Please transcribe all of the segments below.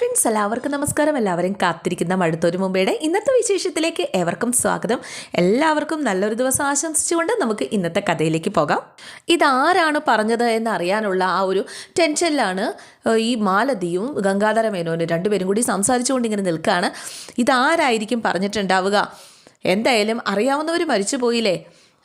Friends എല്ലാവർക്കും നമസ്കാരം. എല്ലാവരും കാത്തിരിക്കുന്ന മടുത്തൊരു മുമ്പേടെ ഇന്നത്തെ വിശേഷത്തിലേക്ക് ഏവർക്കും സ്വാഗതം. എല്ലാവർക്കും നല്ലൊരു ദിവസം ആശംസിച്ചുകൊണ്ട് നമുക്ക് ഇന്നത്തെ കഥയിലേക്ക് പോകാം. ഇതാരാണ് പറഞ്ഞത് എന്നറിയാനുള്ള ആ ഒരു ടെൻഷനിലാണ് ഈ മാലതിയും ഗംഗാധര മേനോനും രണ്ടുപേരും കൂടി സംസാരിച്ചുകൊണ്ട് ഇങ്ങനെ നിൽക്കുകയാണ് ഇതാരായിരിക്കും പറഞ്ഞിട്ടുണ്ടാവുക? എന്തായാലും അറിയാവുന്നവർ മരിച്ചു പോയില്ലേ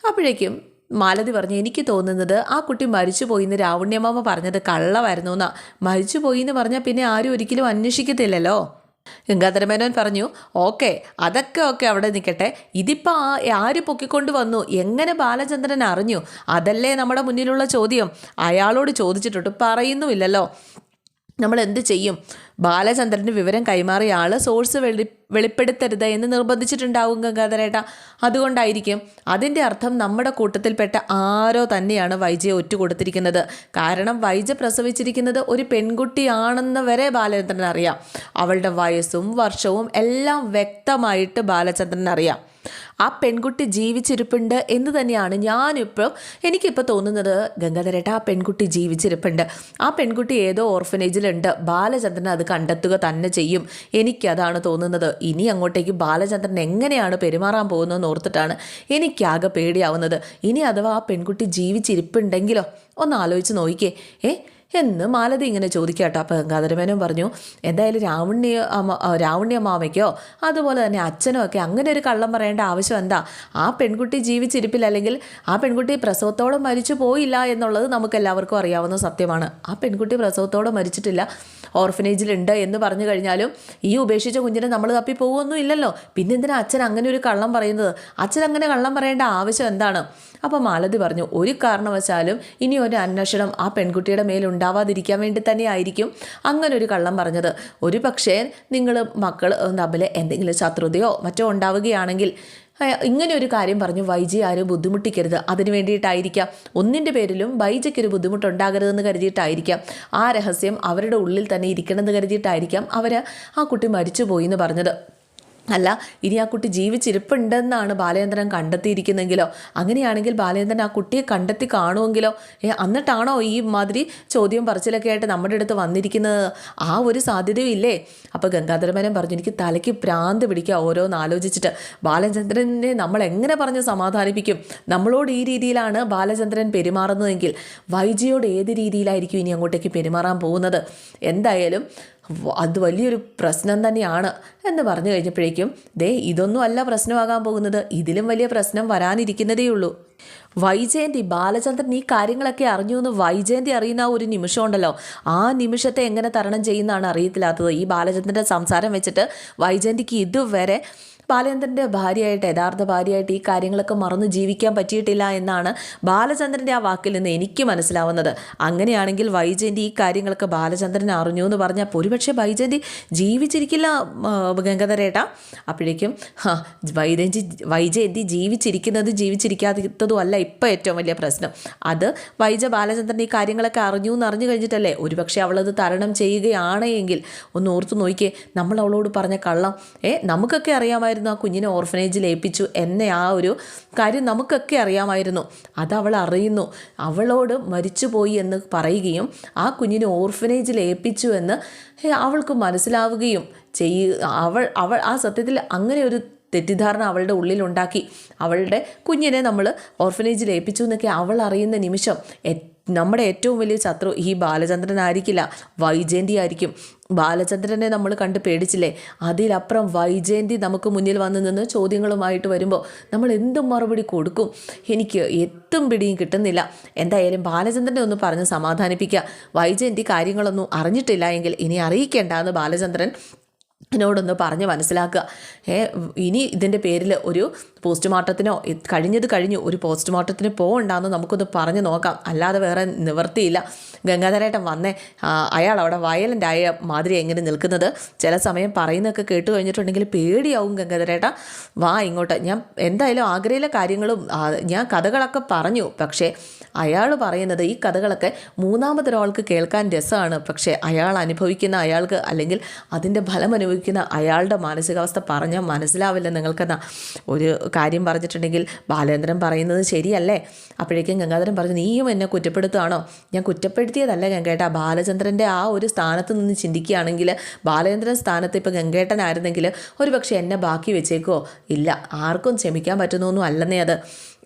അപ്പോഴേക്കും മാലതി പറഞ്ഞു എനിക്ക് തോന്നുന്നത് ആ കുട്ടി മരിച്ചുപോയി എന്ന് രാവണ്യമാമ പറഞ്ഞത് കള്ളമായിരുന്നു എന്നാ. മരിച്ചുപോയി എന്ന് പറഞ്ഞാൽ പിന്നെ ആരും ഒരിക്കലും അന്വേഷിക്കത്തില്ലല്ലോ? ഗംഗാധരമേനോൻ പറഞ്ഞു ഓക്കെ അതൊക്കെ ഓക്കെ അവിടെ നിൽക്കട്ടെ ഇതിപ്പോൾ ആര് പൊക്കിക്കൊണ്ട് വന്നു? എങ്ങനെ ബാലചന്ദ്രൻ അറിഞ്ഞു? അതല്ലേ നമ്മുടെ മുന്നിലുള്ള ചോദ്യം. അയാളോട് ചോദിച്ചിട്ടുണ്ട് പറയുന്നുമില്ലല്ലോ. നമ്മൾ എന്ത് ചെയ്യും? ബാലചന്ദ്രന് വിവരം കൈമാറിയ ആൾ സോഴ്സ് വെളി വെളിപ്പെടുത്തരുത് എന്ന് നിർബന്ധിച്ചിട്ടുണ്ടാവും ഗംഗാധരേട്ട. അതുകൊണ്ടായിരിക്കും അതിന്റെ അർത്ഥം നമ്മുടെ കൂട്ടത്തിൽപ്പെട്ട ആരോ തന്നെയാണ് വൈജയെ ഒറ്റുകൊടുത്തിരിക്കുന്നത്. കാരണം വൈജ പ്രസവിച്ചിരിക്കുന്നത് ഒരു പെൺകുട്ടിയാണെന്ന് വരെ ബാലചന്ദ്രൻ അറിയാം അവളുടെ വയസ്സും വർഷവും എല്ലാം വ്യക്തമായിട്ട് ബാലചന്ദ്രൻ അറിയാം ആ പെൺകുട്ടി ജീവിച്ചിരിപ്പുണ്ട് എന്ന് തന്നെയാണ് ഞാനിപ്പോൾ എനിക്കിപ്പോൾ തോന്നുന്നത്. ഗംഗാധരേട്ട ആ പെൺകുട്ടി ജീവിച്ചിരിപ്പുണ്ട്. ആ പെൺകുട്ടി ഏതോ ഓർഫനേജിലുണ്ട്. ബാലചന്ദ്രൻ അത് കണ്ടെത്തുക തന്നെ ചെയ്യും. എനിക്കതാണ് തോന്നുന്നത്. ഇനി അങ്ങോട്ടേക്ക് ബാലചന്ദ്രൻ എങ്ങനെയാണ് പെരുമാറാൻ പോകുന്നതെന്ന് ഓർത്തിട്ടാണ് എനിക്കാകെ പേടിയാവുന്നത്. ഇനി അഥവാ ആ പെൺകുട്ടി ജീവിച്ചിരിപ്പുണ്ടെങ്കിലോ? ഒന്ന് ആലോചിച്ച് നോക്കിക്കേ. ഏ എന്ന് മാലതി ഇങ്ങനെ ചോദിക്കാട്ടോ. അപ്പോൾ ഗംഗാധരമേനോൻ പറഞ്ഞു എന്തായാലും രാവണ്യ അമ്മ ആ, രാവണ്യ മാമയ്ക്കോ അതുപോലെ തന്നെ അച്ഛനോ ഒക്കെ അങ്ങനെ ഒരു കള്ളം പറയേണ്ട ആവശ്യം എന്താ? ആ പെൺകുട്ടി ജീവിച്ചിരിപ്പില്ല അല്ലെങ്കിൽ ആ പെൺകുട്ടി പ്രസവത്തോടെ മരിച്ചു പോയില്ല എന്നുള്ളത് നമുക്ക് എല്ലാവർക്കും അറിയാവുന്ന സത്യമാണ്. ആ പെൺകുട്ടി പ്രസവത്തോടെ മരിച്ചിട്ടില്ല ഓർഫനേജിലുണ്ട് എന്ന് പറഞ്ഞു കഴിഞ്ഞാലും ഈ ഉപേക്ഷിച്ച കുഞ്ഞിനെ നമ്മൾ തപ്പി പോകുമൊന്നും ഇല്ലല്ലോ. പിന്നെന്തിനാ അച്ഛൻ അങ്ങനെ ഒരു കള്ളം പറയുന്നത്? അച്ഛൻ അങ്ങനെ കള്ളം പറയേണ്ട ആവശ്യം എന്താണ്? അപ്പോൾ മാലതി പറഞ്ഞു ഒരു കാരണവശാലും ഇനി ഒരു അന്വേഷണം ആ പെൺകുട്ടിയുടെ മേൽ ഉണ്ടാവാതിരിക്കാൻ വേണ്ടി തന്നെ ആയിരിക്കും അങ്ങനെ ഒരു കള്ളം പറഞ്ഞത്. ഒരു പക്ഷേ നിങ്ങൾ മക്കൾ തമ്മിൽ എന്തെങ്കിലും ശത്രുതയോ മറ്റോ ഉണ്ടാവുകയാണെങ്കിൽ ഇങ്ങനെ ഒരു കാര്യം പറഞ്ഞു വൈജി ആരും ബുദ്ധിമുട്ടിക്കരുത്. അതിന് വേണ്ടിയിട്ടായിരിക്കാം. ഒന്നിന്റെ പേരിലും വൈജയ്ക്കൊരു ബുദ്ധിമുട്ടുണ്ടാകരുതെന്ന് കരുതിയിട്ടായിരിക്കാം. ആ രഹസ്യം അവരുടെ ഉള്ളിൽ തന്നെ ഇരിക്കണമെന്ന് കരുതിയിട്ടായിരിക്കാം അവർ ആ കുട്ടി മരിച്ചുപോയി എന്ന് പറഞ്ഞത്. അല്ല ഇനി ആ കുട്ടി ജീവിച്ചിരിപ്പുണ്ടെന്നാണ് ബാലേന്ദ്രൻ കണ്ടെത്തിയിരിക്കുന്നെങ്കിലോ അങ്ങനെയാണെങ്കിൽ ബാലേന്ദ്രൻ ആ കുട്ടിയെ കണ്ടെത്തി കാണുമെങ്കിലോ? ഏ എന്നിട്ടാണോ ഈ മാതിരി ചോദ്യം പറച്ചിലൊക്കെ ആയിട്ട് നമ്മുടെ അടുത്ത് വന്നിരിക്കുന്നത്? ആ ഒരു സാധ്യതയും ഇല്ലേ? അപ്പോൾ ഗംഗാധരമേനൻ പറഞ്ഞു എനിക്ക് തലയ്ക്ക് പ്രാന്ത് പിടിക്കുക ഓരോന്ന് ആലോചിച്ചിട്ട്. ബാലചന്ദ്രനെ നമ്മൾ എങ്ങനെ പറഞ്ഞ് സമാധാനിപ്പിക്കും? നമ്മളോട് ഈ രീതിയിലാണ് ബാലചന്ദ്രൻ പെരുമാറുന്നതെങ്കിൽ വൈജിയോട് ഏത് രീതിയിലായിരിക്കും ഇനി അങ്ങോട്ടേക്ക് പെരുമാറാൻ പോകുന്നത്? എന്തായാലും അത് വലിയൊരു പ്രശ്നം തന്നെയാണ് എന്ന് പറഞ്ഞു കഴിഞ്ഞപ്പോഴേക്കും ദേ ഇതൊന്നും അല്ല പ്രശ്നമാകാൻ പോകുന്നത്. ഇതിലും വലിയ പ്രശ്നം വരാനിരിക്കുന്നതേ ഉള്ളൂ. വൈജയന്തി ബാലചന്ദ്രൻ ഈ കാര്യങ്ങളൊക്കെ അറിഞ്ഞു എന്ന് വൈജയന്തി അറിയുന്ന ഒരു നിമിഷം ഉണ്ടല്ലോ. ആ നിമിഷത്തെ എങ്ങനെ തരണം ചെയ്യുന്നതാണ് അറിയത്തില്ലാത്തത്. ഈ ബാലചന്ദ്രന്റെ സംസാരം വെച്ചിട്ട് വൈജയന്തിക്ക് ഇതുവരെ ബാലചന്ദ്രന്റെ ഭാര്യയായിട്ട് യഥാർത്ഥ ഭാര്യയായിട്ട് ഈ കാര്യങ്ങളൊക്കെ മറന്ന് ജീവിക്കാൻ പറ്റിയിട്ടില്ല എന്നാണ് ബാലചന്ദ്രന്റെ ആ വാക്കിൽ നിന്ന് എനിക്ക് മനസ്സിലാവുന്നത്. അങ്ങനെയാണെങ്കിൽ വൈജയന്തി ഈ കാര്യങ്ങളൊക്കെ ബാലചന്ദ്രൻ അറിഞ്ഞു എന്ന് പറഞ്ഞാൽ ഒരുപക്ഷെ വൈജയന്തി ജീവിച്ചിരിക്കില്ല ഗംഗധരേട്ട. അപ്പോഴേക്കും വൈജയന്തി വൈജയന്തി ജീവിച്ചിരിക്കുന്നത് ജീവിച്ചിരിക്കാത്തതും അല്ല ഇപ്പോൾ ഏറ്റവും വലിയ പ്രശ്നം. അത് വൈജ ബാലചന്ദ്രൻ ഈ കാര്യങ്ങളൊക്കെ അറിഞ്ഞു എന്ന് അറിഞ്ഞു കഴിഞ്ഞിട്ടല്ലേ? ഒരുപക്ഷെ അവളത് തരണം ചെയ്യുകയാണ് എങ്കിൽ ഒന്ന് ഓർത്തു നോക്കിയേ നമ്മൾ അവളോട് പറഞ്ഞ കള്ളം ഏ നമുക്കൊക്കെ അറിയാമായിരുന്നു ആ കുഞ്ഞിനെ ഓർഫനേജിൽ ഏൽപ്പിച്ചു എന്ന ആ ഒരു കാര്യം നമുക്കൊക്കെ അറിയാമായിരുന്നു. അത് അവൾ അറിയുന്നു. അവളോട് മരിച്ചുപോയി എന്ന് പറയുകയും ആ കുഞ്ഞിനെ ഓർഫനേജിൽ ഏൽപ്പിച്ചു എന്ന് അവൾക്ക് മനസ്സിലാവുകയും ചെയ്യ അവൾ അവൾ ആ സത്യത്തിൽ അങ്ങനെ ഒരു തെറ്റിദ്ധാരണ അവളുടെ ഉള്ളിലുണ്ടാക്കി അവളുടെ കുഞ്ഞിനെ നമ്മൾ ഓർഫനേജിൽ ഏൽപ്പിച്ചു എന്നൊക്കെ അവൾ അറിയുന്ന നിമിഷം നമ്മുടെ ഏറ്റവും വലിയ ശത്രു ഈ ബാലചന്ദ്രൻ ആയിരിക്കില്ല വൈജയന്തി ആയിരിക്കും. ബാലചന്ദ്രനെ നമ്മൾ കണ്ട് പേടിച്ചില്ലേ? അതിലപ്പുറം വൈജയന്തി നമുക്ക് മുന്നിൽ വന്നു നിന്ന് ചോദ്യങ്ങളുമായിട്ട് വരുമ്പോൾ നമ്മൾ എന്തും മറുപടി കൊടുക്കും? എനിക്ക് എത്തും പിടിയും കിട്ടുന്നില്ല. എന്തായാലും ബാലചന്ദ്രനെ ഒന്ന് പറഞ്ഞ് സമാധാനിപ്പിക്കുക. വൈജയന്തി കാര്യങ്ങളൊന്നും അറിഞ്ഞിട്ടില്ല എങ്കിൽ ഇനി അറിയിക്കേണ്ട എന്ന് ബാലചന്ദ്രൻ എന്നോടൊന്ന് പറഞ്ഞ് മനസ്സിലാക്കുക. ഏ ഇനി ഇതിന്റെ പേരിൽ ഒരു പോസ്റ്റ്മോർട്ടത്തിനോ കഴിഞ്ഞത് കഴിഞ്ഞു ഒരു പോസ്റ്റ്മോർട്ടത്തിന് പോകണ്ടെന്ന് നമുക്കൊന്ന് പറഞ്ഞു നോക്കാം. അല്ലാതെ വേറെ നിവർത്തിയില്ല ഗംഗാധരേട്ടൻ വന്നേ അയാൾ അവിടെ വയലന്റ് ആയ മാതിരി എങ്ങനെ നിൽക്കുന്നത്? ചില സമയം പറയുന്നതൊക്കെ കേട്ട് കഴിഞ്ഞിട്ടുണ്ടെങ്കിൽ പേടിയാവും ഗംഗാധരേട്ട. വാ ഇങ്ങോട്ട്. ഞാൻ എന്തായാലും ആഗ്രയിലെ കാര്യങ്ങളും ഞാൻ കഥകളൊക്കെ പറഞ്ഞു. പക്ഷേ അയാൾ പറയുന്നത് ഈ കഥകളൊക്കെ മൂന്നാമതൊരാൾക്ക് കേൾക്കാൻ രസമാണ്. പക്ഷേ അയാൾ അനുഭവിക്കുന്ന അയാൾക്ക് അല്ലെങ്കിൽ അതിന്റെ ഫലം അനുഭവിക്കുന്ന അയാളുടെ മാനസികാവസ്ഥ പറഞ്ഞാൽ മനസ്സിലാവില്ല നിങ്ങൾക്കെന്നാ. ഒരു കാര്യം പറഞ്ഞിട്ടുണ്ടെങ്കിൽ ബാലേന്ദ്രൻ പറയുന്നത് ശരിയല്ലേ? അപ്പോഴേക്കും ഗംഗാധരൻ പറഞ്ഞു നീയും എന്നെ കുറ്റപ്പെടുത്തുകയാണോ? ഞാൻ കുറ്റപ്പെടുത്തിയതല്ല ഗംഗേട്ട. ബാലചന്ദ്രന്റെ ആ ഒരു സ്ഥാനത്ത് നിന്ന് ചിന്തിക്കുകയാണെങ്കിൽ ബാലചന്ദ്രൻ സ്ഥാനത്ത് ഇപ്പോൾ ഗംഗേട്ടനായിരുന്നെങ്കിൽ ഒരു പക്ഷേ എന്നെ ബാക്കി വെച്ചേക്കോ? ഇല്ല ആർക്കും ക്ഷമിക്കാൻ പറ്റുന്നൊന്നും അല്ലെന്നേ അത്.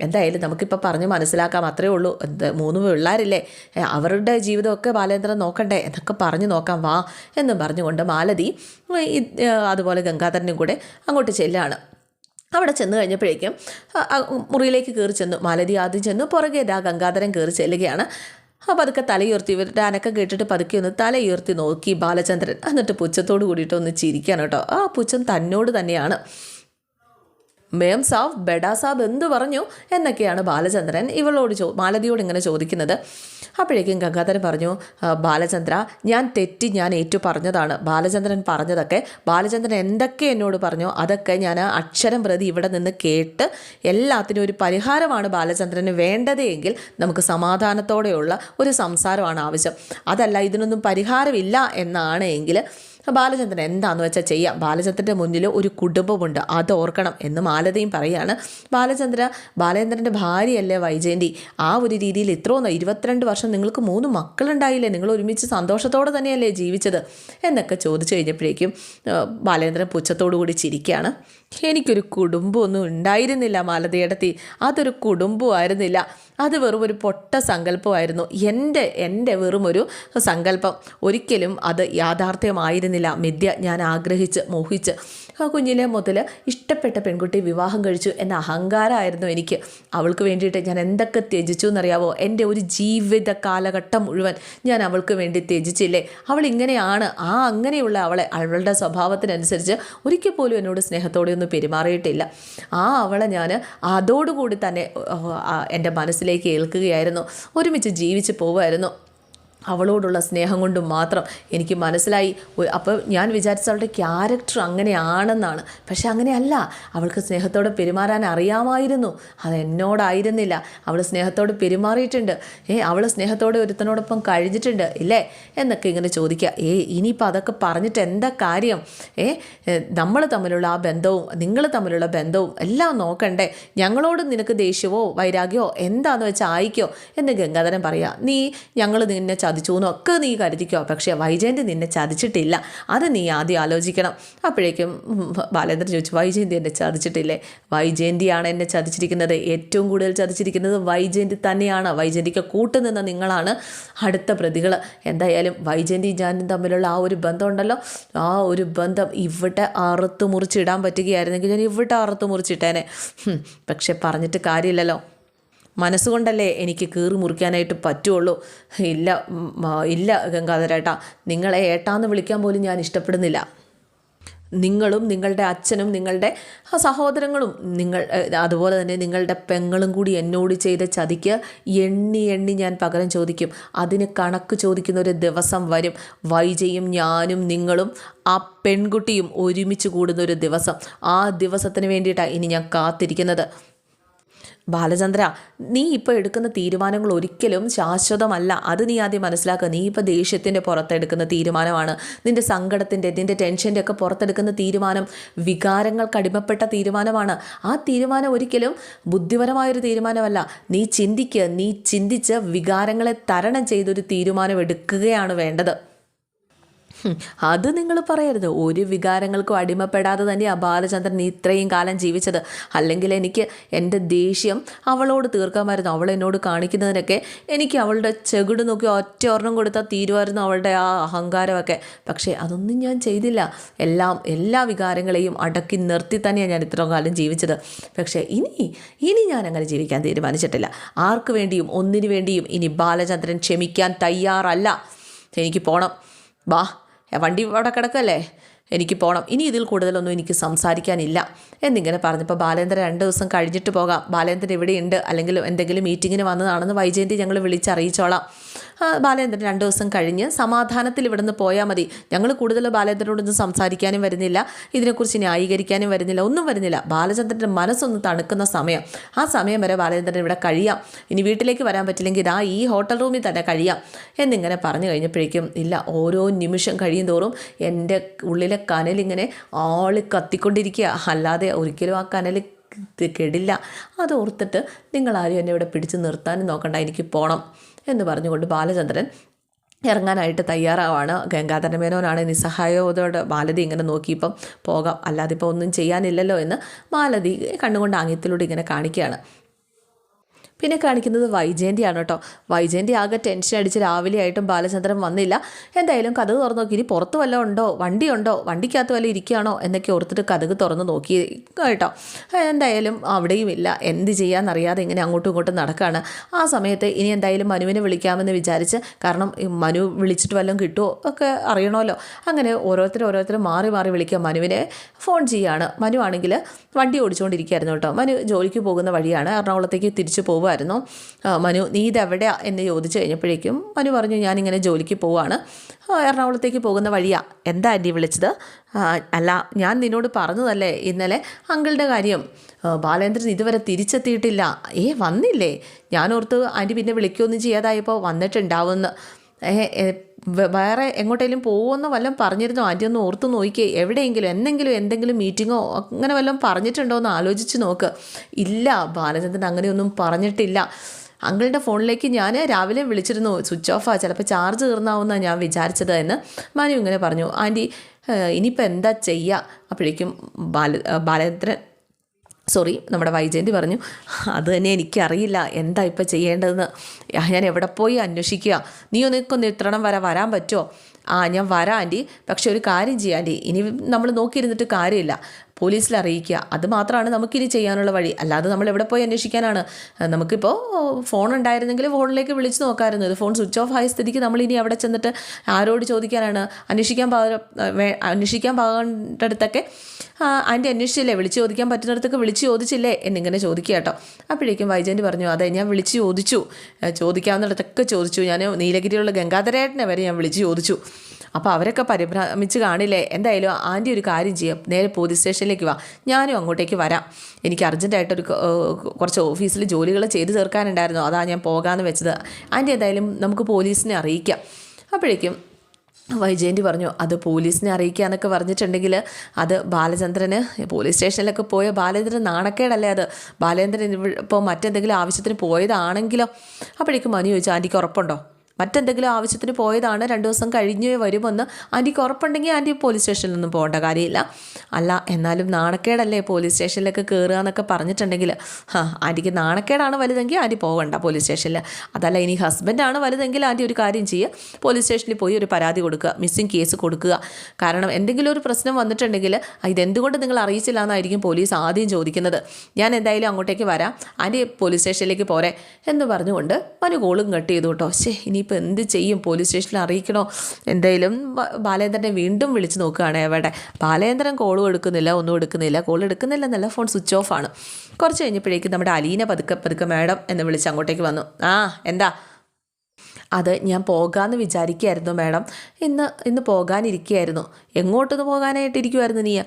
എന്തായാലും നമുക്കിപ്പോൾ പറഞ്ഞ് മനസ്സിലാക്കാം അത്രേ ഉള്ളൂ. എന്ത് മൂന്ന് പിള്ളേരില്ലേ? അവരുടെ ജീവിതമൊക്കെ ബാലേന്ദ്രൻ നോക്കണ്ടേ? എന്നൊക്കെ പറഞ്ഞു നോക്കാം വാ എന്ന് പറഞ്ഞുകൊണ്ട് മാലതി അതുപോലെ ഗംഗാധരനും കൂടെ അങ്ങോട്ട് ചെല്ലാണ്. അവിടെ ചെന്ന് കഴിഞ്ഞപ്പോഴേക്കും മുറിയിലേക്ക് കയറി ചെന്നു. മാലതി ആദ്യം ചെന്നു പുറകെ ഇതാ ഗംഗാധരൻ കയറി ചെല്ലുകയാണ്. അപ്പോൾ അതൊക്കെ തലയുയർത്തി ഇവരുടെ അനക്കം കേട്ടിട്ട് പതുക്കെ ഒന്ന് തലയുയർത്തി നോക്കി ബാലചന്ദ്രൻ. എന്നിട്ട് പുച്ഛത്തോട് കൂടിയിട്ട് ഒന്ന് ചിരിക്കാണ് കേട്ടോ. ആ പുച്ഛം തന്നോട് തന്നെയാണ്. മേം സാബ് ബെഡാ സാബ് എന്ത് പറഞ്ഞു എന്നൊക്കെയാണ് ബാലചന്ദ്രൻ ഇവളോട് ചോ മാലതിയോട് ഇങ്ങനെ ചോദിക്കുന്നത്. അപ്പോഴേക്കും ഗംഗാധരൻ പറഞ്ഞു ബാലചന്ദ്ര ഞാൻ തെറ്റി ഞാൻ ഏറ്റു പറഞ്ഞതാണ്. ബാലചന്ദ്രൻ പറഞ്ഞതൊക്കെ ബാലചന്ദ്രൻ എന്തൊക്കെ എന്നോട് പറഞ്ഞു അതൊക്കെ ഞാൻ അക്ഷരം പ്രതി ഇവിടെ നിന്ന് കേട്ട് എല്ലാത്തിനും ഒരു പരിഹാരമാണ് ബാലചന്ദ്രന് വേണ്ടതെങ്കിൽ നമുക്ക് സമാധാനത്തോടെയുള്ള ഒരു സംസാരമാണ് ആവശ്യം. അതല്ല ഇതിനൊന്നും പരിഹാരമില്ല എന്നാണ് എങ്കിൽ ബാലചന്ദ്രൻ എന്താണെന്ന് വെച്ചാൽ ചെയ്യാം? ബാലചന്ദ്രന്റെ മുന്നിൽ ഒരു കുടുംബമുണ്ട്. അത് ഓർക്കണം എന്ന് മാലതയും പറയാണ്. ബാലചന്ദ്ര ബാലചന്ദ്രന്റെ ഭാര്യയല്ലേ വൈജയന്തി? ആ ഒരു രീതിയിൽ ഇത്രയൊന്ന് ഇരുപത്തിരണ്ട് വർഷം നിങ്ങൾക്ക് മൂന്ന് മക്കളുണ്ടായില്ലേ? നിങ്ങൾ ഒരുമിച്ച് സന്തോഷത്തോടെ തന്നെയല്ലേ ജീവിച്ചത്? എന്നൊക്കെ ചോദിച്ചു കഴിഞ്ഞപ്പോഴേക്കും ബാലേന്ദ്രൻ പുച്ഛത്തോടു കൂടി ചിരിക്കുകയാണ് എനിക്കൊരു കുടുംബമൊന്നും ഉണ്ടായിരുന്നില്ല മാലതയടത്തി അതൊരു കുടുംബമായിരുന്നില്ല. അത് വെറും ഒരു പൊട്ട സങ്കല്പമായിരുന്നു. എന്റെ എന്റെ വെറും ഒരു സങ്കല്പം. ഒരിക്കലും അത് യാഥാർത്ഥ്യമായിരുന്നില്ല. മിഥ്യ ഞാൻ ആഗ്രഹിച്ച് മോഹിച്ച്. ആ കുഞ്ഞിലെ മുതൽ ഇഷ്ടപ്പെട്ട പെൺകുട്ടി വിവാഹം കഴിച്ചു എന്ന അഹങ്കാരമായിരുന്നു എനിക്ക്. അവൾക്ക് വേണ്ടിയിട്ട് ഞാൻ എന്തൊക്കെ ത്യജിച്ചു എന്നറിയാവോ? എന്റെ ഒരു ജീവിത കാലഘട്ടം മുഴുവൻ ഞാൻ അവൾക്ക് വേണ്ടി ത്യജിച്ചില്ലേ? അവൾ ഇങ്ങനെയാണ്. ആ അങ്ങനെയുള്ള അവളെ അവളുടെ സ്വഭാവത്തിനനുസരിച്ച് ഒരിക്കൽ പോലും എന്നോട് സ്നേഹത്തോടെ ഒന്നും പെരുമാറിയിട്ടില്ല. ആ അവളെ ഞാൻ അതോടുകൂടി തന്നെ എന്റെ മനസ്സിലേക്ക് ഏൽക്കുകയായിരുന്നു. ഒരുമിച്ച് ജീവിച്ച് പോവുമായിരുന്നു. അവളോടുള്ള സ്നേഹം കൊണ്ടും മാത്രം എനിക്ക് മനസ്സിലായി. അപ്പോൾ ഞാൻ വിചാരിച്ച അവളുടെ ക്യാരക്ടർ അങ്ങനെയാണെന്നാണ്. പക്ഷെ അങ്ങനെയല്ല. അവൾക്ക് സ്നേഹത്തോടെ പെരുമാറാൻ അറിയാമായിരുന്നു. അത് എന്നോടായിരുന്നില്ല. അവൾ സ്നേഹത്തോട് പെരുമാറിയിട്ടുണ്ട്. ഏ അവൾ സ്നേഹത്തോടെ ഒരുത്തനോടൊപ്പം കഴിഞ്ഞിട്ടുണ്ട് ഇല്ലേ? എന്നൊക്കെ ഇങ്ങനെ ചോദിക്കുക. ഏ ഇനിയിപ്പോൾ അതൊക്കെ പറഞ്ഞിട്ട് എന്താ കാര്യം? ഏ നമ്മൾ തമ്മിലുള്ള ആ ബന്ധവും നിങ്ങൾ തമ്മിലുള്ള ബന്ധവും എല്ലാം നോക്കണ്ടേ. ഞങ്ങളോട് നിനക്ക് ദേഷ്യമോ വൈരാഗ്യമോ എന്താണെന്ന് വെച്ചാൽ ആയിക്കോ? എന്ന് ഗംഗാധരൻ പറയുക. നീ ഞങ്ങൾ നിന്നെ ചതിച്ചു എന്നൊക്കെ നീ കരുതിക്കോ. പക്ഷേ വൈജയന്തി നിന്നെ ചതിച്ചിട്ടില്ല. അത് നീ ആദ്യം ആലോചിക്കണം. അപ്പോഴേക്കും ബാലേന്ദ്രൻ ചോദിച്ചു വൈജയന്തി എന്നെ ചതിച്ചിട്ടില്ലേ? വൈജയന്തിയാണ് എന്നെ ചതിച്ചിരിക്കുന്നത്. ഏറ്റവും കൂടുതൽ ചതിച്ചിരിക്കുന്നത് വൈജയന്തി തന്നെയാണ്. വൈജയന്തിക്ക് കൂട്ടുനിന്ന നിങ്ങളാണ് അടുത്ത പ്രതികൾ എന്തായാലും വൈജയന്തി ഞാനും തമ്മിലുള്ള ആ ഒരു ബന്ധം ഉണ്ടല്ലോ ആ ഒരു ബന്ധം ഇവിടെ അറുത്ത് മുറിച്ചിടാൻ പറ്റുകയായിരുന്നെങ്കിൽ ഞാൻ ഇവിടെ അറുത്ത് മുറിച്ചിട്ടേനെ പക്ഷെ പറഞ്ഞിട്ട് കാര്യമില്ലല്ലോ. മനസ്സുകൊണ്ടല്ലേ എനിക്ക് കീറി മുറിക്കാനായിട്ട് പറ്റുള്ളൂ? ഇല്ല ഇല്ല ഗംഗാധരേട്ടാ. നിങ്ങളെ ഏട്ടാന്ന് വിളിക്കാൻ പോലും ഞാൻ ഇഷ്ടപ്പെടുന്നില്ല. നിങ്ങളും നിങ്ങളുടെ അച്ഛനും നിങ്ങളുടെ സഹോദരങ്ങളും നിങ്ങൾ അതുപോലെ തന്നെ നിങ്ങളുടെ പെങ്ങളും കൂടി എന്നോട് ചെയ്ത ചതിക്ക് എണ്ണി എണ്ണി ഞാൻ പകരം ചോദിക്കും. അതിന് കണക്ക് ചോദിക്കുന്ന ഒരു ദിവസം വരും. വൈജയും ഞാനും നിങ്ങളും ആ പെൺകുട്ടിയും ഒരുമിച്ച് കൂടുന്ന ഒരു ദിവസം. ആ ദിവസത്തിന് വേണ്ടിയിട്ടാണ് ഇനി ഞാൻ കാത്തിരിക്കുന്നത്. ബാലചന്ദ്ര നീ ഇപ്പോൾ എടുക്കുന്ന തീരുമാനങ്ങൾ ഒരിക്കലും ശാശ്വതമല്ല. അത് നീ ആദ്യം മനസ്സിലാക്കുക. നീ ഇപ്പോൾ ദേഷ്യത്തിന്റെ പുറത്തെടുക്കുന്ന തീരുമാനമാണ്. നിന്റെ സങ്കടത്തിന്റെ നിന്റെ ടെൻഷന്റെ ഒക്കെ പുറത്തെടുക്കുന്ന തീരുമാനം വികാരങ്ങൾക്ക് അടിമപ്പെട്ട തീരുമാനമാണ്. ആ തീരുമാനം ഒരിക്കലും ബുദ്ധിപരമായൊരു തീരുമാനമല്ല. നീ ചിന്തിക്കുക നീ ചിന്തിച്ച് വികാരങ്ങളെ തരണം ചെയ്തൊരു തീരുമാനം എടുക്കുകയാണ് വേണ്ടത്. അത് നിങ്ങൾ പറയരുത്. ഒരു വികാരങ്ങൾക്കും അടിമപ്പെടാതെ തന്നെ ബാലചന്ദ്രൻ നീ ഇത്രയും കാലം ജീവിച്ചത്. അല്ലെങ്കിൽ എനിക്ക് എന്റെ ദേഷ്യം അവളോട് തീർക്കാമായിരുന്നു അവൾ എന്നോട് കാണിക്കുന്നതിനൊക്കെ എനിക്ക് അവളുടെ ചെകിട് നോക്കി ഒറ്റ ഒരെണ്ണം കൊടുത്താൽ തീരുമായിരുന്നു അവളുടെ ആ അഹങ്കാരമൊക്കെ. പക്ഷേ അതൊന്നും ഞാൻ ചെയ്തില്ല. എല്ലാം എല്ലാ വികാരങ്ങളെയും അടക്കി നിർത്തി തന്നെയാണ് ഞാൻ ഇത്രയും കാലം ജീവിച്ചത്. പക്ഷേ ഇനി ഇനി ഞാൻ അങ്ങനെ ജീവിക്കാൻ തീരുമാനിച്ചിട്ടില്ല. ആർക്ക് വേണ്ടിയും ഒന്നിനു വേണ്ടിയും ഇനി ബാലചന്ദ്രൻ ക്ഷമിക്കാൻ തയ്യാറല്ല. എനിക്ക് പോണം. വാ വണ്ടി അവിടെ കിടക്കല്ലേ? എനിക്ക് പോകണം ഇനി ഇതിൽ കൂടുതലൊന്നും എനിക്ക് സംസാരിക്കാനില്ല. എന്നിങ്ങനെ പറഞ്ഞപ്പോൾ ബാലേന്ദ്രൻ രണ്ട് ദിവസം കഴിഞ്ഞിട്ട് പോകാം. ബാലേന്ദ്രൻ ഇവിടെയുണ്ട്. അല്ലെങ്കിൽ എന്തെങ്കിലും മീറ്റിങ്ങിന് വന്നതാണെന്ന് വൈജയന്തി ഞങ്ങൾ വിളിച്ചറിയിച്ചോളാം. ബാലേന്ദ്രൻ രണ്ട് ദിവസം കഴിഞ്ഞ് സമാധാനത്തിൽ ഇവിടുന്ന് പോയാൽ മതി. ഞങ്ങൾ കൂടുതൽ ബാലേന്ദ്രനോടൊന്നും സംസാരിക്കാനും വരുന്നില്ല. ഇതിനെക്കുറിച്ച് ന്യായീകരിക്കാനും വരുന്നില്ല. ഒന്നും വരുന്നില്ല. ബാലചന്ദ്രന്റെ മനസ്സൊന്ന് തണുക്കുന്ന സമയം. ആ സമയം വരെ ബാലേന്ദ്രൻ ഇവിടെ കഴിയാം. ഇനി വീട്ടിലേക്ക് വരാൻ പറ്റില്ലെങ്കിൽ ഇതാ ഈ ഹോട്ടൽ റൂമിൽ തന്നെ കഴിയാം. എന്നിങ്ങനെ പറഞ്ഞു കഴിഞ്ഞപ്പോഴേക്കും ഇല്ല ഓരോ നിമിഷം കഴിയും തോറും എന്റെ ഉള്ളിലെ കനലിങ്ങനെ ആൾ കത്തിക്കൊണ്ടിരിക്കുക. അല്ലാതെ ഒരിക്കലും ആ കനൽ കെടില്ല. അത് ഓർത്തിട്ട് നിങ്ങളാരും എന്നെ ഇവിടെ പിടിച്ച് നിർത്താനും നോക്കണ്ട. എനിക്ക് പോകണം എന്ന് പറഞ്ഞുകൊണ്ട് ബാലചന്ദ്രൻ ഇറങ്ങാനായിട്ട് തയ്യാറാവാണ്. ഗംഗാധര മേനോനാണ് നിസ്സഹായോദോടെ മാലതി ഇങ്ങനെ നോക്കിയിപ്പം പോകാം. അല്ലാതെ ഇപ്പോൾ ഒന്നും ചെയ്യാനില്ലല്ലോ എന്ന് മാലതി കണ്ണുകൊണ്ട് ആംഗ്യത്തിലൂടെ ഇങ്ങനെ കാണിക്കുകയാണ്. പിന്നെ കാണിക്കുന്നത് വൈജയന്തിയാണ് കേട്ടോ. വൈജയന്തി ആകെ ടെൻഷൻ അടിച്ച് രാവിലെ ആയിട്ടും ബാലചന്ദ്രൻ വന്നില്ല. എന്തായാലും കഥക് തുറന്നു നോക്കി. ഇനി പുറത്ത് വല്ലതും ഉണ്ടോ? വണ്ടിയുണ്ടോ? വണ്ടിക്കകത്ത് വല്ല ഇരിക്കുകയാണോ? എന്നൊക്കെ ഓർത്തിട്ട് കഥക് തുറന്ന് നോക്കി കേട്ടോ. എന്തായാലും അവിടെയും ഇല്ല. എന്ത് ചെയ്യാമെന്നറിയാതെ ഇങ്ങനെ അങ്ങോട്ടും ഇങ്ങോട്ടും നടക്കുകയാണ് ആ സമയത്ത് ഇനി എന്തായാലും മനുവിനെ വിളിക്കാമെന്ന് വിചാരിച്ച് കാരണം മനു വിളിച്ചിട്ട് വല്ലതും കിട്ടുമോ ഒക്കെ അറിയണമല്ലോ. അങ്ങനെ ഓരോരുത്തർ ഓരോരുത്തർ മാറി മാറി വിളിക്കുക. മനുവിനെ ഫോൺ ചെയ്യുകയാണ്. മനു ആണെങ്കിൽ വണ്ടി ഓടിച്ചുകൊണ്ടിരിക്കുകയായിരുന്നു കേട്ടോ. മനു ജോലിക്ക് പോകുന്ന വഴിയാണ്. എറണാകുളത്തേക്ക് തിരിച്ചു പോകുമായിരുന്നു ആ, മനു നീ ഇതെവിടെയാ? എന്ന് ചോദിച്ചു കഴിഞ്ഞപ്പോഴേക്കും മനു പറഞ്ഞു ഞാനിങ്ങനെ ജോലിക്ക് പോവാണ്. എറണാകുളത്തേക്ക് പോകുന്ന വഴിയാ. എന്താ ആന്റി വിളിച്ചത്? അല്ല ഞാൻ നിന്നോട് പറഞ്ഞതല്ലേ ഇന്നലെ അങ്കിളുടെ കാര്യം. ബാലേന്ദ്രൻ ഇതുവരെ തിരിച്ചെത്തിയിട്ടില്ല. ഏ വന്നില്ലേ? ഞാനോർത്ത് ആന്റി പിന്നെ വിളിക്കുകയൊന്നും ചെയ്യാതായപ്പോൾ വന്നിട്ടുണ്ടാവുമെന്ന് വേറെ എങ്ങോട്ടേലും പോകുമെന്ന് വല്ലതും പറഞ്ഞിരുന്നോ? ആന്റി ഒന്ന് ഓർത്ത് നോക്കിയേ. എവിടെയെങ്കിലും എന്തെങ്കിലും എന്തെങ്കിലും മീറ്റിങ്ങോ അങ്ങനെ വല്ലതും പറഞ്ഞിട്ടുണ്ടോ എന്ന് ആലോചിച്ച് നോക്ക്. ഇല്ല ബാലചന്ദ്രൻ അങ്ങനെയൊന്നും പറഞ്ഞിട്ടില്ല. അങ്കിളിന്റെ ഫോണിലേക്ക് ഞാൻ രാവിലെ വിളിച്ചിരുന്നു. സ്വിച്ച് ഓഫാണ് ചിലപ്പോൾ ചാർജ് തീർന്നാവുമെന്നാണ് ഞാൻ വിചാരിച്ചത് എന്ന് മനു ഇങ്ങനെ പറഞ്ഞു. ആന്റി ഇനിയിപ്പോൾ എന്താ ചെയ്യുക അപ്പോഴേക്കും ബാല ബാലേന്ദ്രൻ സോറി നമ്മുടെ വൈജയന്തി പറഞ്ഞു അത് തന്നെ എനിക്കറിയില്ല എന്താ ഇപ്പം ചെയ്യേണ്ടതെന്ന്? ഞാൻ എവിടെ പോയി അന്വേഷിക്കുക? നീ ഒന്നിക്കൊന്ന് ഇത്രണം വരെ വരാൻ പറ്റുമോ ആ ഞാൻ വരാം ആന്റി. പക്ഷെ ഒരു കാര്യം ചെയ്യാം ആന്റി. ഇനി നമ്മൾ നോക്കിയിരുന്നിട്ട് കാര്യമില്ല. പോലീസിൽ അറിയിക്കുക അത് മാത്രമാണ് നമുക്കിനി ചെയ്യാനുള്ള വഴി. അല്ലാതെ നമ്മൾ എവിടെ പോയി അന്വേഷിക്കാനാണ്? നമുക്കിപ്പോൾ ഫോൺ ഉണ്ടായിരുന്നെങ്കിൽ ഫോണിലേക്ക് വിളിച്ച് നോക്കാമായിരുന്നു ഇത് ഫോൺ സ്വിച്ച് ഓഫ് ആയ സ്ഥിതിക്ക് നമ്മൾ ഇനി അവിടെ ചെന്നിട്ട് ആരോട് ചോദിക്കാനാണ്? അന്വേഷിക്കാൻ പാ വേ- അന്വേഷിക്കാൻ പാകേണ്ടടുത്തൊക്കെ ആന്റി അന്വേഷിച്ചില്ലേ? വിളിച്ച് ചോദിക്കാൻ പറ്റുന്നിടത്തൊക്കെ വിളിച്ച് ചോദിച്ചില്ലേ? എന്നിങ്ങനെ ചോദിക്കുക കേട്ടോ. അപ്പോഴേക്കും വൈജയന്തി പറഞ്ഞു അതെ ഞാൻ വിളിച്ച് ചോദിച്ചു. ചോദിക്കാവുന്നിടത്തൊക്കെ ചോദിച്ചു. ഞാൻ നീലഗിരിയുള്ള ഗംഗാധരേട്ടനെ വരെ ഞാൻ വിളിച്ച് ചോദിച്ചു. അപ്പോൾ അവരൊക്കെ പരിഭ്രമിച്ച് കാണില്ലേ എന്തായാലും ആന്റി ഒരു കാര്യം ചെയ്യാം നേരെ പോലീസ് സ്റ്റേഷനിലേക്ക് വാ ഞാനും അങ്ങോട്ടേക്ക് വരാം. എനിക്ക് അർജന്റായിട്ടൊരു കുറച്ച് ഓഫീസിൽ ജോലികൾ ചെയ്ത് തീർക്കാനുണ്ടായിരുന്നു അതാ ഞാൻ പോകാമെന്ന് വെച്ചത്. ആന്റി എന്തായാലും നമുക്ക് പോലീസിനെ അറിയിക്കാം. അപ്പോഴേക്കും വൈജയന്തി പറഞ്ഞു അത് പോലീസിനെ അറിയിക്കുക എന്നൊക്കെ പറഞ്ഞിട്ടുണ്ടെങ്കിൽ അത് ബാലചന്ദ്രന് പോലീസ് സ്റ്റേഷനിലൊക്കെ പോയ ബാലചന്ദ്രൻ നാണക്കേടല്ലേ അത്? ബാലചന്ദ്രൻ ഇപ്പോൾ മറ്റെന്തെങ്കിലും ആവശ്യത്തിന് പോയതാണെങ്കിലോ? അപ്പോഴേക്കും മനു ചോദിച്ചു ആന്റിക്ക് ഉറപ്പുണ്ടോ? മറ്റെന്തെങ്കിലും ആവശ്യത്തിന് പോയതാണ് രണ്ട് ദിവസം കഴിഞ്ഞേ വരുമെന്ന് ആന്റിക്ക് ഉറപ്പുണ്ടെങ്കിൽ ആന്റി പോലീസ് സ്റ്റേഷനിൽ സ്റ്റേഷനിലൊന്നും പോകേണ്ട കാര്യമില്ല. അല്ല എന്നാലും നാണക്കേടല്ലേ പോലീസ് സ്റ്റേഷനിലൊക്കെ കയറുക എന്നൊക്കെ പറഞ്ഞിട്ടുണ്ടെങ്കിൽ ആ ആന്റിക്ക് നാണക്കേടാണ് വലുതെങ്കിൽ ആന്റി പോകണ്ട പോലീസ് സ്റ്റേഷനിൽ. അതല്ല ഇനി ഹസ്ബൻഡാണ് വലുതെങ്കിൽ ആന്റി ഒരു കാര്യം ചെയ്യുക പോലീസ് സ്റ്റേഷനിൽ പോയി ഒരു പരാതി കൊടുക്കുക മിസ്സിങ് കേസ് കൊടുക്കുക. കാരണം എന്തെങ്കിലും ഒരു പ്രശ്നം വന്നിട്ടുണ്ടെങ്കിൽ ഇതെന്തുകൊണ്ട് നിങ്ങൾ അറിയിച്ചില്ല എന്നായിരിക്കും പോലീസ് ആദ്യം ചോദിക്കുന്നത്. ഞാൻ എന്തായാലും അങ്ങോട്ടേക്ക് വരാം. ആന്റി പോലീസ് സ്റ്റേഷനിലേക്ക് പോരെ എന്ന് പറഞ്ഞുകൊണ്ട് മനു കോളും കട്ട് ചെയ്തു കേട്ടോ. ശേ ഇനിയിപ്പോൾ എന്ത് ചെയ്യും? പോലീസ് സ്റ്റേഷനിൽ അറിയിക്കണോ? എന്തായാലും ബാലേന്ദ്രനെ വീണ്ടും വിളിച്ച് നോക്കുകയാണ് എവിടെ? ബാലേന്ദ്രൻ കോളും എടുക്കുന്നില്ല ഒന്നും എടുക്കുന്നില്ല. കോൾ എടുക്കുന്നില്ല എന്നല്ല ഫോൺ സ്വിച്ച് ഓഫ് ആണ്. കുറച്ച് കഴിഞ്ഞപ്പോഴേക്കും നമ്മുടെ അലീന പതുക്കെ പതുക്കെ മാഡം എന്ന് വിളിച്ച് അങ്ങോട്ടേക്ക് വന്നു. ആ എന്താ? അത് ഞാൻ പോകാമെന്ന് വിചാരിക്കുകയായിരുന്നു മാഡം. ഇന്ന് ഇന്ന് പോകാനിരിക്കുകയായിരുന്നു എങ്ങോട്ടൊന്ന് പോകാനായിട്ടിരിക്കുമായിരുന്നു നീ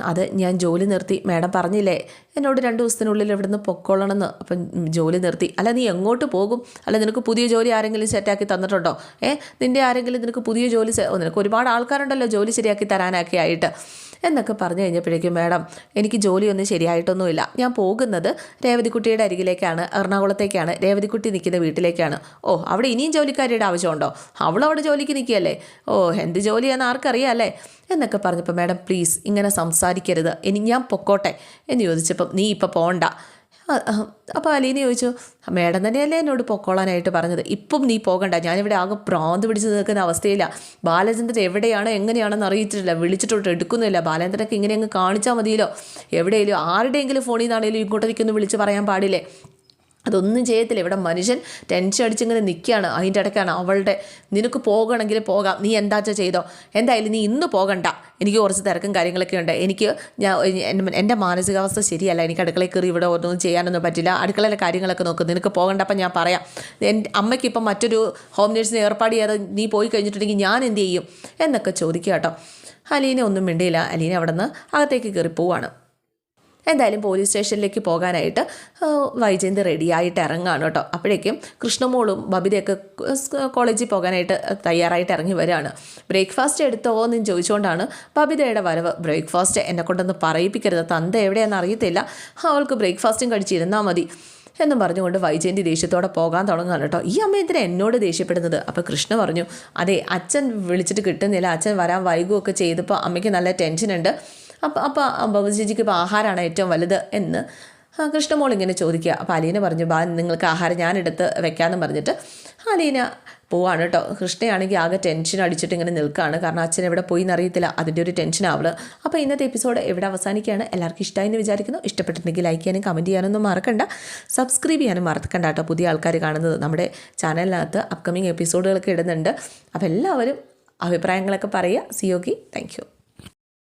അത് ഞാൻ ജോലി നിർത്തി. മാഡം പറഞ്ഞില്ലേ എന്നോട് രണ്ട് ദിവസത്തിനുള്ളിൽ ഇവിടുന്ന് പൊക്കോളണമെന്ന്. അപ്പം ജോലി നിർത്തി. അല്ല നീ എങ്ങോട്ട് പോകും? അല്ല നിനക്ക് പുതിയ ജോലി ആരെങ്കിലും സെറ്റാക്കി തന്നിട്ടുണ്ടോ? ഏ നിന്റെ ആരെങ്കിലും നിനക്ക് പുതിയ ജോലി നിനക്ക് ഒരുപാട് ആൾക്കാരുണ്ടല്ലോ ജോലി ശരിയാക്കി തരാനൊക്കെ ആയിട്ട്. എന്നൊക്കെ പറഞ്ഞു കഴിഞ്ഞപ്പോഴേക്കും മാഡം എനിക്ക് ജോലിയൊന്നും ശരിയായിട്ടൊന്നുമില്ല. ഞാൻ പോകുന്നത് രേവതിക്കുട്ടിയുടെ അരികിലേക്കാണ് എറണാകുളത്തേക്കാണ്. രേവതിക്കുട്ടി നിൽക്കുന്ന വീട്ടിലേക്കാണ്. ഓ അവിടെ ഇനിയും ജോലിക്കാരിയുടെ ആവശ്യമുണ്ടോ? അവളവിടെ ജോലിക്ക് നിൽക്കുകയല്ലേ? ഓ എന്ത് ജോലിയാണെന്ന് ആർക്കറിയാം അല്ലേ എന്നൊക്കെ പറഞ്ഞപ്പോൾ മാഡം പ്ലീസ് ഇങ്ങനെ സംസാരിക്കരുത്. ഇനി ഞാൻ പൊക്കോട്ടെ. എന്ന് ചോദിച്ചപ്പം നീ ഇപ്പം പോണ്ട. അപ്പോൾ അലീന ചോദിച്ചു മേഡം തന്നെയല്ലേ എന്നോട് പൊക്കോളാനായിട്ട് പറഞ്ഞത്? ഇപ്പം നീ പോകണ്ട. ഞാനിവിടെ ആകെ പ്രാന്ത് പിടിച്ച് നിൽക്കുന്ന അവസ്ഥയില്ല ബാലചന്ദ്രൻ എവിടെയാണോ എങ്ങനെയാണെന്ന് അറിയിച്ചിട്ടില്ല വിളിച്ചിട്ടോട്ട് എടുക്കുന്നില്ല. ബാലചന്ദ്രനൊക്കെ ഇങ്ങനെ അങ്ങ് കാണിച്ചാൽ മതിയല്ലോ. എവിടെയെങ്കിലും ആരുടെയെങ്കിലും ഫോണിൽ നിന്നാണെങ്കിലും ഇങ്ങോട്ടേക്കൊന്ന് വിളിച്ച് പറയാൻ പാടില്ലേ? അതൊന്നും ചെയ്യത്തില്ല. ഇവിടെ മനുഷ്യൻ ടെൻഷൻ അടിച്ചിങ്ങനെ നിൽക്കുകയാണ് അതിന്റെ ഇടയ്ക്കാണ് അവളുടെ നിനക്ക് പോകണമെങ്കിൽ പോകാം. നീ എന്താ വെച്ചാൽ ചെയ്തോ? എന്തായാലും നീ ഇന്ന് പോകണ്ട. എനിക്ക് കുറച്ച് തിരക്കും കാര്യങ്ങളൊക്കെ ഉണ്ട്. എനിക്ക് ഞാൻ എന്റെ മാനസികാവസ്ഥ ശരിയല്ല. എനിക്ക് അടുക്കളയിൽ കയറി ഇവിടെ ഒന്നും ചെയ്യാനൊന്നും പറ്റില്ല. അടുക്കളയിലെ കാര്യങ്ങളൊക്കെ നോക്കും. നിനക്ക് പോകണ്ട അപ്പം ഞാൻ പറയാം. എന്റെ അമ്മയ്ക്ക് ഇപ്പം മറ്റൊരു ഹോം നേഴ്സിനെ ഏർപ്പാട് ചെയ്യാതെ നീ പോയി കഴിഞ്ഞിട്ടുണ്ടെങ്കിൽ ഞാൻ എന്ത് ചെയ്യും? എന്നൊക്കെ ചോദിക്കുക കേട്ടോ. അലീനെ ഒന്നും മിണ്ടിയില്ല. അലീന അവിടെ നിന്ന് അകത്തേക്ക് കയറി പോവാണ് എന്തായാലും പോലീസ് സ്റ്റേഷനിലേക്ക് പോകാനായിട്ട് വൈജയന്ത് റെഡിയായിട്ട് ഇറങ്ങുകയാണ് കേട്ടോ. അപ്പോഴേക്കും കൃഷ്ണമോളും ബബിതയൊക്കെ കോളേജിൽ പോകാനായിട്ട് തയ്യാറായിട്ട് ഇറങ്ങി വരികയാണ്. ബ്രേക്ക്ഫാസ്റ്റ് എടുത്തോ എന്ന് ചോദിച്ചുകൊണ്ടാണ് ബബിതയുടെ വരവ് ബ്രേക്ക്ഫാസ്റ്റ് എന്നെ കൊണ്ടൊന്ന് പറയിപ്പിക്കരുത്. തന്ത എവിടെയാണെന്ന് അറിയത്തില്ല. അവൾക്ക് ബ്രേക്ക്ഫാസ്റ്റും കഴിച്ചിരുന്നാൽ മതി എന്നും പറഞ്ഞുകൊണ്ട് വൈജയന്തി ദേഷ്യത്തോടെ പോകാൻ തുടങ്ങുകയാണ് കേട്ടോ. ഈ അമ്മ എന്നോട് ദേഷ്യപ്പെടുന്നത്? അപ്പോൾ കൃഷ്ണ പറഞ്ഞു അതെ അച്ഛൻ വിളിച്ചിട്ട് കിട്ടുന്നില്ല. അച്ഛൻ വരാൻ വൈകുമൊക്കെ ചെയ്തപ്പോൾ അമ്മയ്ക്ക് നല്ല ടെൻഷനുണ്ട് അപ്പോൾ അപ്പോൾ ബബു ചേച്ചിക്ക് ഇപ്പോൾ ആഹാരമാണ് ഏറ്റവും വലുത് എന്ന് കൃഷ്ണമോൾ ഇങ്ങനെ ചോദിക്കുക. അപ്പോൾ അലീന പറഞ്ഞു ബാ നിങ്ങൾക്ക് ആഹാരം ഞാനെടുത്ത് വെക്കാമെന്ന് പറഞ്ഞിട്ട് അലീന പോവാണ് കേട്ടോ. കൃഷ്ണയാണെങ്കിൽ ആകെ ടെൻഷൻ അടിച്ചിട്ട് ഇങ്ങനെ നിൽക്കുകയാണ് കാരണം അച്ഛൻ എവിടെ പോയി എന്നറിയത്തില്ല അതിന്റെ ഒരു ടെൻഷൻ ആവൾ അപ്പോൾ ഇന്നത്തെ എപ്പിസോഡ് എവിടെ അവസാനിക്കുകയാണ്? എല്ലാവർക്കും ഇഷ്ടമായി എന്ന് വിചാരിക്കുന്നു. ഇഷ്ടപ്പെട്ടിട്ടുണ്ടെങ്കിൽ ലൈക്ക് ചെയ്യാനും കമന്റ് ചെയ്യാനൊന്നും മറക്കണ്ട. സബ്സ്ക്രൈബ് ചെയ്യാനും മറക്കണ്ട കേട്ടോ പുതിയ ആൾക്കാർ കാണുന്നത്. നമ്മുടെ ചാനലിനകത്ത് അപ്കമിങ് എപ്പിസോഡുകളൊക്കെ ഇടുന്നുണ്ട്. അപ്പോൾ എല്ലാവരും അഭിപ്രായങ്ങളൊക്കെ പറയുക. സിയോഗി താങ്ക് യു